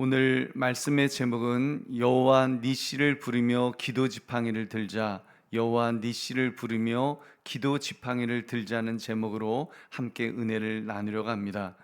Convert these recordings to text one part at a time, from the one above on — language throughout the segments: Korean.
오늘 말씀의 제목은 여호와 니시를 부르며 기도 지팡이를 들자 여호와 니시를 부르며 기도 지팡이를 들자는 제목으로 함께 은혜를 나누려고 합니다.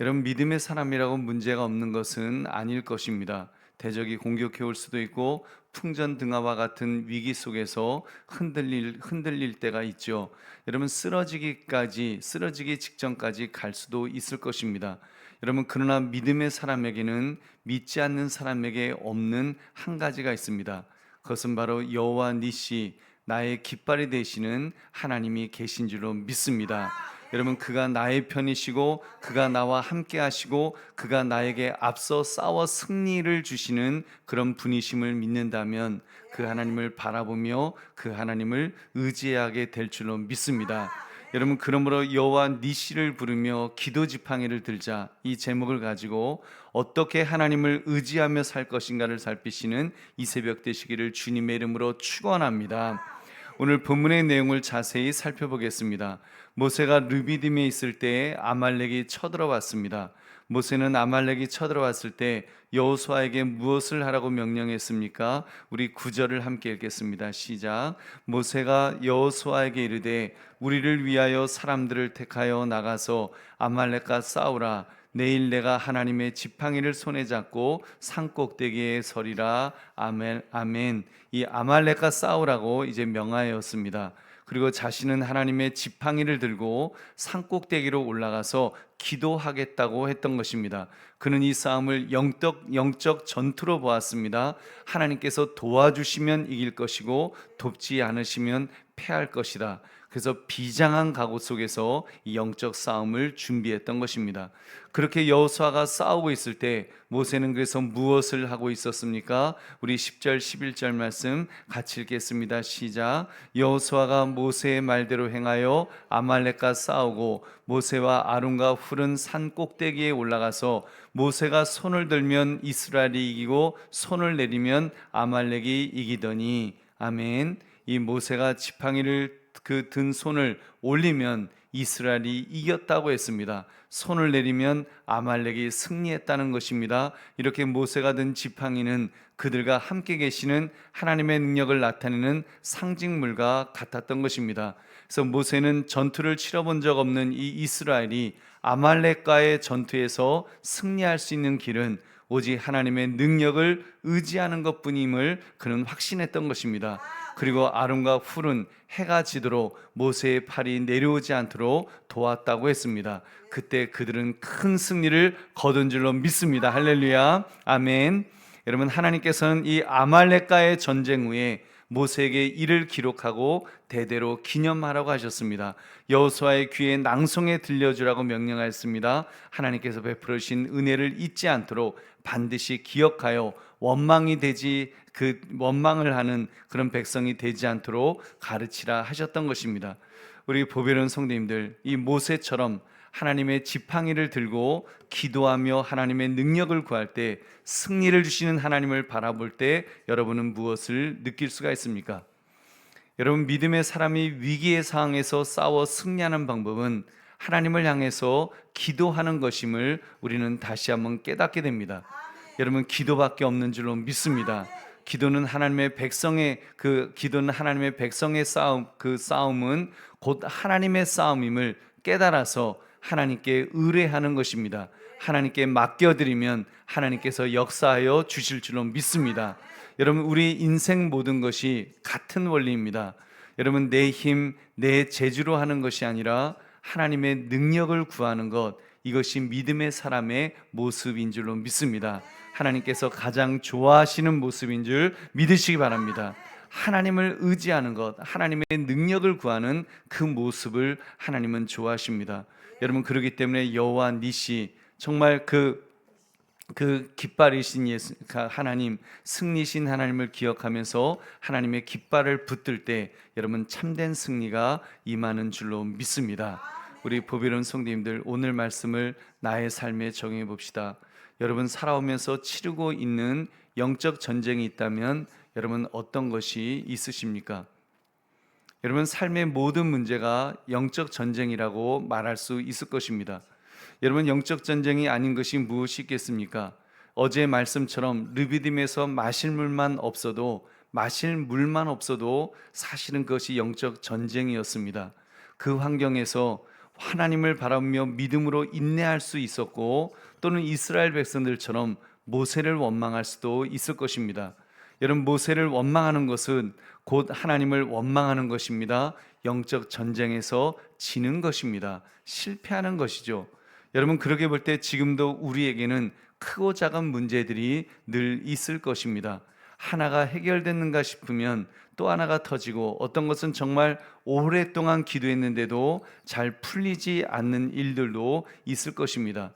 여러분 믿음의 사람이라고 문제가 없는 것은 아닐 것입니다. 대적이 공격해 올 수도 있고 풍전등화와 같은 위기 속에서 흔들릴 흔들릴 때가 있죠. 여러분 쓰러지기까지 쓰러지기 직전까지 갈 수도 있을 것입니다. 여러분 그러나 믿음의 사람에게는 믿지 않는 사람에게 없는 한 가지가 있습니다. 그것은 바로 여호와 니시 나의 깃발이 되시는 하나님이 계신 줄로 믿습니다. 여러분 그가 나의 편이시고 그가 나와 함께 하시고 그가 나에게 앞서 싸워 승리를 주시는 그런 분이심을 믿는다면 그 하나님을 바라보며 그 하나님을 의지하게 될 줄로 믿습니다. 여러분 그러므로 여호와 니시를 부르며 기도 지팡이를 들자 이 제목을 가지고 어떻게 하나님을 의지하며 살 것인가를 살피시는 이 새벽 되시기를 주님의 이름으로 축원합니다. 오늘 본문의 내용을 자세히 살펴보겠습니다. 모세가 르비딤에 있을 때 아말렉이 쳐들어왔습니다. 모세는 아말렉이 쳐들어왔을 때 여호수아에게 무엇을 하라고 명령했습니까? 우리 구절을 함께 읽겠습니다. 시작. 모세가 여호수아에게 이르되 우리를 위하여 사람들을 택하여 나가서 아말렉과 싸우라. 내일 내가 하나님의 지팡이를 손에 잡고 산 꼭대기에 서리라. 아멘. 아멘. 이 아말렉과 싸우라고 이제 명하였습니다. 그리고 자신은 하나님의 지팡이를 들고 산 꼭대기로 올라가서 기도하겠다고 했던 것입니다. 그는 이 싸움을 영적, 영적 전투로 보았습니다. 하나님께서 도와주시면 이길 것이고 돕지 않으시면 패할 것이다. 그래서 비장한 각오 속에서 이 영적 싸움을 준비했던 것입니다. 그렇게 여호수아가 싸우고 있을 때 모세는 그래서 무엇을 하고 있었습니까? 우리 10절 11절 말씀 같이 읽겠습니다. 시작. 여호수아가 모세의 말대로 행하여 아말렉과 싸우고 모세와 아론과 훌은 산 꼭대기에 올라가서 모세가 손을 들면 이스라엘이 이기고 손을 내리면 아말렉이 이기더니 아멘. 이 모세가 지팡이를 그 든 손을 올리면 이스라엘이 이겼다고 했습니다. 손을 내리면 아말렉이 승리했다는 것입니다. 이렇게 모세가 든 지팡이는 그들과 함께 계시는 하나님의 능력을 나타내는 상징물과 같았던 것입니다. 그래서 모세는 전투를 치러본 적 없는 이 이스라엘이 아말렉과의 전투에서 승리할 수 있는 길은 오직 하나님의 능력을 의지하는 것뿐임을 그는 확신했던 것입니다. 그리고 아론과 훌은 해가 지도록 모세의 팔이 내려오지 않도록 도왔다고 했습니다. 그때 그들은 큰 승리를 거둔 줄로 믿습니다. 할렐루야. 아멘. 여러분 하나님께서는 이 아말렉과의 전쟁 후에 모세에게 이를 기록하고 대대로 기념하라고 하셨습니다. 여호수아의 귀에 낭송에 들려주라고 명령하였습니다. 하나님께서 베풀어 주신 은혜를 잊지 않도록 반드시 기억하여 원망이 되지 그 원망을 하는 그런 백성이 되지 않도록 가르치라 하셨던 것입니다. 우리 보배로운 성도님들 이 모세처럼 하나님의 지팡이를 들고 기도하며 하나님의 능력을 구할 때 승리를 주시는 하나님을 바라볼 때 여러분은 무엇을 느낄 수가 있습니까? 여러분 믿음의 사람이 위기의 상황에서 싸워 승리하는 방법은 하나님을 향해서 기도하는 것임을 우리는 다시 한번 깨닫게 됩니다. 여러분 기도밖에 없는 줄로 믿습니다. 기도는 하나님의 백성의 그 기도는 하나님의 백성의 싸움 그 싸움은 곧 하나님의 싸움임을 깨달아서 하나님께 의뢰하는 것입니다. 하나님께 맡겨드리면 하나님께서 역사하여 주실 줄로 믿습니다. 여러분 우리 인생 모든 것이 같은 원리입니다. 여러분 내 힘, 내 재주로 하는 것이 아니라 하나님의 능력을 구하는 것 이것이 믿음의 사람의 모습인 줄로 믿습니다. 하나님께서 가장 좋아하시는 모습인 줄 믿으시기 바랍니다. 하나님을 의지하는 것, 하나님의 능력을 구하는 그 모습을 하나님은 좋아하십니다. 여러분 그러기 때문에 여호와 니시 정말 그그 깃발이신 예수 하나님 승리신 하나님을 기억하면서 하나님의 깃발을 붙들 때 여러분 참된 승리가 임하는 줄로 믿습니다. 우리 보배로운 성도님들 오늘 말씀을 나의 삶에 적용해 봅시다. 여러분 살아오면서 치르고 있는 영적 전쟁이 있다면 여러분 어떤 것이 있으십니까? 여러분 삶의 모든 문제가 영적 전쟁이라고 말할 수 있을 것입니다. 여러분 영적 전쟁이 아닌 것이 무엇이 있겠습니까? 어제 말씀처럼 르비딤에서 마실 물만 없어도 마실 물만 없어도 사실은 그것이 영적 전쟁이었습니다. 그 환경에서 하나님을 바라보며 믿음으로 인내할 수 있었고 또는 이스라엘 백성들처럼 모세를 원망할 수도 있을 것입니다. 여러분 모세를 원망하는 것은 곧 하나님을 원망하는 것입니다. 영적 전쟁에서 지는 것입니다. 실패하는 것이죠. 여러분 그렇게 볼 때 지금도 우리에게는 크고 작은 문제들이 늘 있을 것입니다. 하나가 해결됐는가 싶으면 또 하나가 터지고 어떤 것은 정말 오랫동안 기도했는데도 잘 풀리지 않는 일들도 있을 것입니다.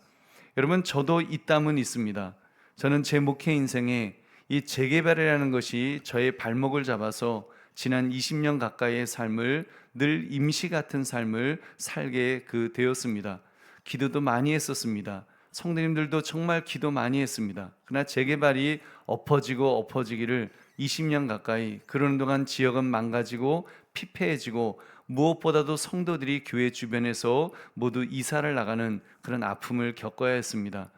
여러분 저도 있담은 있습니다. 저는 제 목회 인생에 이 재개발이라는 것이 저의 발목을 잡아서 지난 20년 가까이의 삶을 늘 임시 같은 삶을 살게 그 되었습니다. 기도도 많이 했었습니다. 성도님들도 정말 기도 많이 했습니다. 그러나 재개발이 엎어지고 엎어지기를 20년 가까이 그러는 동안 지역은 망가지고 피폐해지고 무엇보다도 성도들이 교회 주변에서 모두 이사를 나가는 그런 아픔을 겪어야 했습니다.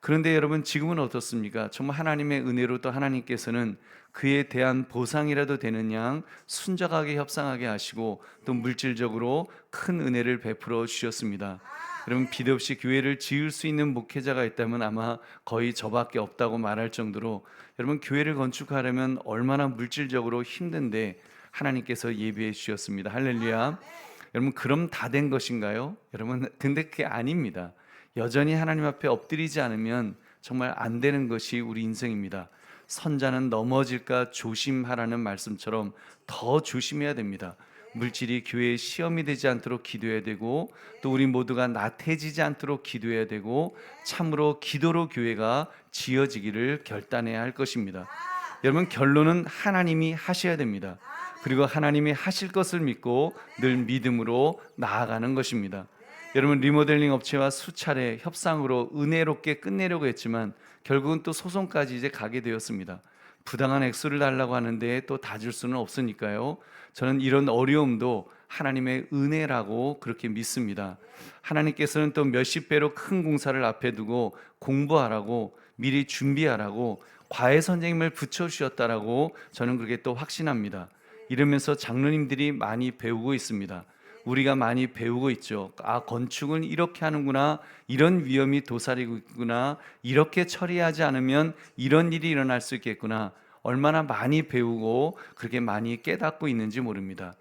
그런데 여러분 지금은 어떻습니까? 정말 하나님의 은혜로 또 하나님께서는 그에 대한 보상이라도 되는 양 순적하게 협상하게 하시고 또 물질적으로 큰 은혜를 베풀어 주셨습니다. 여러분 비도 없이 교회를 지을 수 있는 목회자가 있다면 아마 거의 저밖에 없다고 말할 정도로 여러분 교회를 건축하려면 얼마나 물질적으로 힘든데 하나님께서 예비해 주셨습니다. 할렐루야. 여러분 그럼 다 된 것인가요? 여러분 근데 그게 아닙니다. 여전히 하나님 앞에 엎드리지 않으면 정말 안 되는 것이 우리 인생입니다. 선자는 넘어질까 조심하라는 말씀처럼 더 조심해야 됩니다. 물질이 교회의 시험이 되지 않도록 기도해야 되고 또 우리 모두가 나태해지지 않도록 기도해야 되고 참으로 기도로 교회가 지어지기를 결단해야 할 것입니다. 여러분 결론은 하나님이 하셔야 됩니다. 그리고 하나님이 하실 것을 믿고 늘 믿음으로 나아가는 것입니다. 여러분 리모델링 업체와 수차례 협상으로 은혜롭게 끝내려고 했지만 결국은 또 소송까지 이제 가게 되었습니다. 부당한 액수를 달라고 하는데 또 다 줄 수는 없으니까요. 저는 이런 어려움도 하나님의 은혜라고 그렇게 믿습니다. 하나님께서는 또 몇십 배로 큰 공사를 앞에 두고 공부하라고 미리 준비하라고 과외 선생님을 붙여 주셨다라고 저는 그렇게 또 확신합니다. 이러면서 장로님들이 많이 배우고 있습니다. 우리가 많이 배우고 있죠. 아, 건축은 이렇게 하는구나. 이런 위험이 도사리고 있구나. 이렇게 처리하지 않으면 이런 일이 일어날 수 있겠구나. 얼마나 많이 배우고 그렇게 많이 깨닫고 있는지 모릅니다.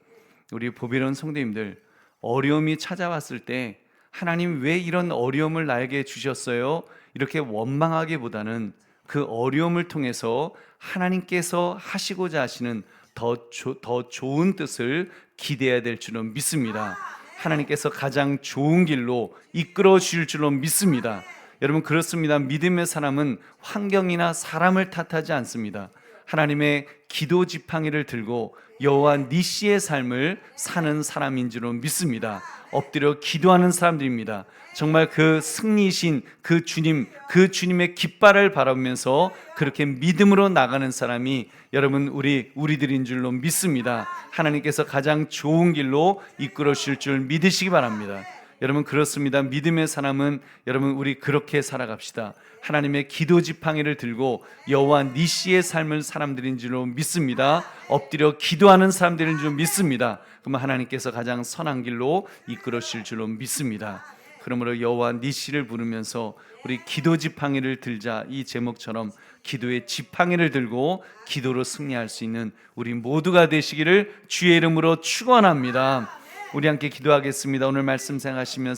우리 보배로운 성도님들, 어려움이 찾아왔을 때 하나님 왜 이런 어려움을 나에게 주셨어요? 이렇게 원망하기보다는 그 어려움을 통해서 하나님께서 하시고자 하시는 더, 조, 더 좋은 뜻을 기대해야 될 줄은 믿습니다. 하나님께서 가장 좋은 길로 이끌어 주실 줄로 믿습니다. 여러분 그렇습니다. 믿음의 사람은 환경이나 사람을 탓하지 않습니다. 하나님의 기도 지팡이를 들고 여호와 니시의 삶을 사는 사람인 줄로 믿습니다. 엎드려 기도하는 사람들입니다. 정말 그 승리신 그 주님, 그 주님의 깃발을 바라보면서 그렇게 믿음으로 나가는 사람이 여러분 우리 우리들인 줄로 믿습니다. 하나님께서 가장 좋은 길로 이끌어 주실 줄 믿으시기 바랍니다. 여러분 그렇습니다. 믿음의 사람은 여러분 우리 그렇게 살아갑시다. 하나님의 기도 지팡이를 들고 여호와 니시의 삶을 사람들인 줄로 믿습니다. 엎드려 기도하는 사람들인 줄 믿습니다. 그러면 하나님께서 가장 선한 길로 이끌어 주실 줄로 믿습니다. 그러므로 여호와 니시를 부르면서 우리 기도 지팡이를 들자 이 제목처럼 기도의 지팡이를 들고 기도로 승리할 수 있는 우리 모두가 되시기를 주의 이름으로 축원합니다. 우리 함께 기도하겠습니다. 오늘 말씀 생하시면서